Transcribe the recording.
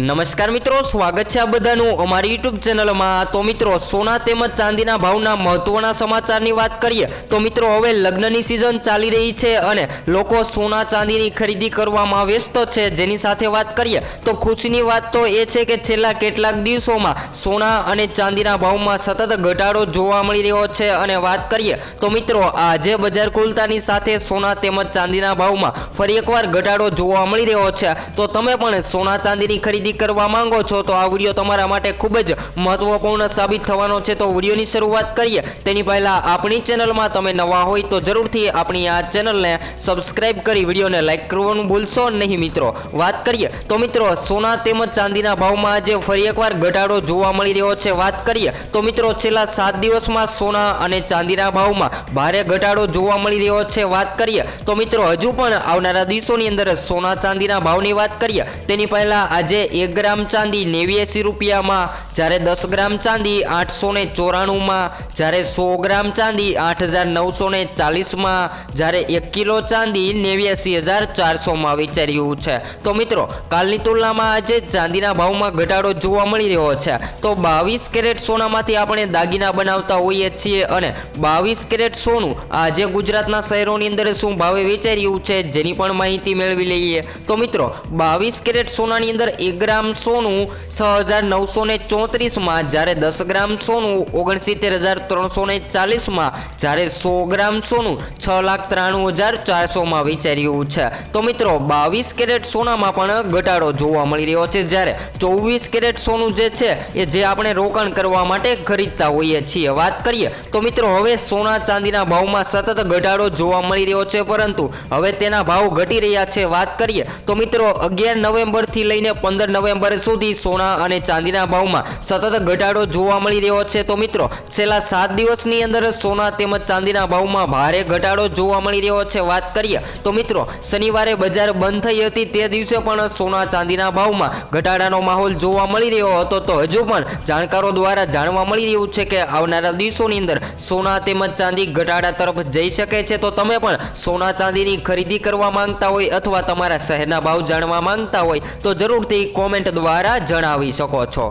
નમસ્કાર મિત્રો, સ્વાગત છે આ બધાનું અમારી યુટ્યુબ ચેનલમાં. તો મિત્રો, સોના તેમજ ચાંદીના ભાવના મહત્વના સમાચારની વાત કરીએ, તો મિત્રો, હવે લગ્નની સિઝન ચાલી રહી છે અને લોકો સોના ચાંદીની ખરીદી કરવામાં વ્યસ્ત છે. જેની સાથે વાત કરીએ, તો ખુશીની વાત તો એ છે કે છેલ્લા કેટલાક દિવસોમાં સોના અને ચાંદીના ભાવમાં સતત ઘટાડો જોવા મળી રહ્યો છે. અને વાત કરીએ, તો મિત્રો, આજે બજાર ખુલતાની સાથે સોના તેમજ ચાંદીના ભાવમાં ફરી એકવાર ઘટાડો જોવા મળી રહ્યો છે. તો તમે પણ સોના ચાંદીની ખરીદી કરવા માંગો છો, તો આ વીડિયો તમારા માટે ખૂબ જ મહત્વપૂર્ણ સાબિત થવાનો છે. તો વિડીયોની શરૂઆત કરીએ. તેની પહેલાં આપણી ચેનલમાં તમે નવા હોય તો જરૂરથી આપણી આ ચેનલને સબસ્ક્રાઇબ કરી વિડીયોને લાઈક કરવાનું ભૂલશો નહીં મિત્રો. વાત કરીએ. તો મિત્રો, સોના તેમજ ચાંદીના ભાવમાં આજે ફરી એકવાર ઘટાડો જોવા મળી રહ્યો છે. વાત કરીએ. તો મિત્રો, છેલ્લા સાત દિવસમાં સોના અને ચાંદીના ભાવમાં ભારે ઘટાડો જોવા મળી રહ્યો છે. વાત કરીએ. તો મિત્રો, હજુ પણ આવનારા દિવસોની અંદર સોના ચાંદીના ભાવની વાત કરીએ. તેની પહેલા આજે એક ગ્રામ ચાંદી નેવ્યાસી રૂપિયામાં, જ્યારે દસ ગ્રામ ચાંદી આઠસો ને ચોરાણુંમાં, જ્યારે સો ગ્રામ ચાંદી આઠ હજાર નવસો ને ચાલીસમાં, જ્યારે એક કિલો ચાંદી નેવ્યાસી હજાર ચારસોમાં વિચાર્યું છે. તો મિત્રો, કાલની તુલનામાં આજે ચાંદીના ભાવમાં ઘટાડો જોવા મળી રહ્યો છે. તો બાવીસ કેરેટ સોનામાંથી આપણે દાગીના બનાવતા હોઈએ છીએ અને બાવીસ કેરેટ સોનું આજે ગુજરાતના શહેરોની અંદર શું ભાવે વેચાઈ રહ્યું છે, જેની પણ માહિતી મેળવી લઈએ. તો મિત્રો, બાવીસ કેરેટ સોનાની અંદર એક ગ્રામ સોનું છ હજાર નવસો ને ચોત્રીસમાં, જ્યારે દસ ગ્રામ સોનું ઓગણસિત્તેર હજાર ત્રણસો ને ચાલીસમાં, જ્યારે સો ગ્રામ સોનું છ લાખ ત્રાણું હજાર ચારસોમાં વિચાર્યું છે. તો મિત્રો, બાવીસ કેરેટ સોનામાં પણ ઘટાડો જોવા મળી રહ્યો છે. જ્યારે ચોવીસ કેરેટ સોનું જે છે, એ જે આપણે રોકાણ કરવા માટે ખરીદતા હોઈએ છીએ. વાત કરીએ તો મિત્રો, હવે સોના ચાંદીના ભાવમાં સતત ઘટાડો જોવા મળી રહ્યો છે, પરંતુ હવે તેના ભાવ ઘટી રહ્યા છે. વાત કરીએ તો મિત્રો, અગિયાર નવેમ્બરથી લઈને પંદર નવેમ્બર સુધી સોના અને ચાંદીના ભાવમાં સતત ઘટાડો જોવા મળી રહ્યો છે. તો મિત્રો, છેલ્લા સાત દિવસની અંદર સોના તેમજ ચાંદીના ભાવમાં ભારે ઘટાડો જોવા મળી રહ્યો છે. વાત કરીએ તો મિત્રો, શનિવારે બજાર બંધ થઈ હતી. તે દિવસે પણ સોના ચાંદીના ભાવમાં ઘટાડાનો માહોલ જોવા મળી રહ્યો હતો. તો હજુ પણ જાણકારો દ્વારા જાણવા મળી રહ્યું છે કે આવનારા દિવસોની અંદર સોના તેમજ ચાંદી ઘટાડા તરફ જઈ શકે છે. તો તમે પણ સોના ચાંદીની ખરીદી કરવા માંગતા હોય અથવા તમારા શહેરના ભાવ જાણવા માંગતા હોય તો જરૂરથી કોમેન્ટ દ્વારા જણાવી શકો છો.